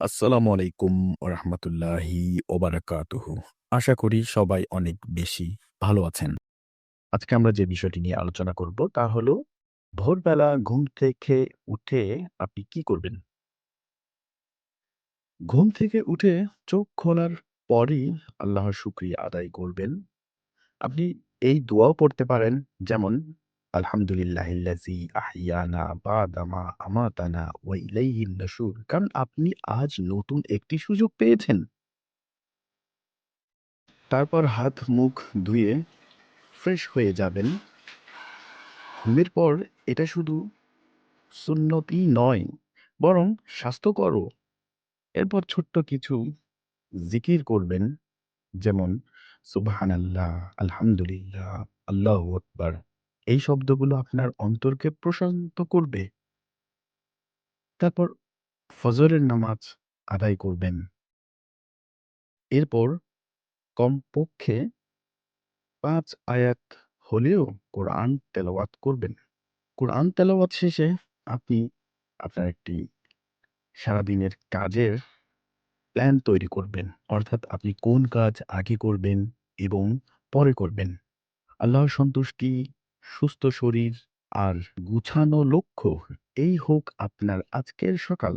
আসসালামু আলাইকুম ওরহমতুল্লাহি ওবারাকাতুহু। আশা করি সবাই অনেক বেশি ভালো আছেন। আজকে আমরা যে বিষয়টি নিয়ে আলোচনা করব তা হলো, ভোরবেলা ঘুম থেকে উঠে আপনি কি করবেন? ঘুম থেকে উঠে চোখ খোলার পরই আল্লাহর শুকরিয়া আদায় করবেন। আপনি এই দোয়াও পড়তে পারেন, যেমন nushur কারণ আপনি আজ নতুন একটি সুযোগ পেয়েছেন। তারপর হাত মুখ ধুয়ে ফ্রেশ হয়ে যাবেন। এটা শুধু সুন্নতই নয় বরং স্বাস্থ্যকরও। এরপর ছোট্ট কিছু জিকির করবেন যেমন সুবহানাল্লাহ, আলহামদুলিল্লাহ, আল্লাহু আকবার। এই শব্দগুলো আপনার অন্তরকে প্রশান্ত করবে। তারপর ফজরের নামাজ আদায় করবেন। এরপর কমপক্ষে ৫ আয়াত হলেও কোরআন তেলাওয়াত করবেন। কোরআন তেলাওয়াত শেষে আপনি আপনার একটি সারাদিনের কাজের প্ল্যান তৈরি করবেন। অর্থাৎ আপনি কোন কাজ আগে করবেন এবং পরে করবেন। আল্লাহর সন্তুষ্টি, সুস্থ শরীর আর গুছানো লক্ষ্য এই হোক আপনার আজকের সকাল।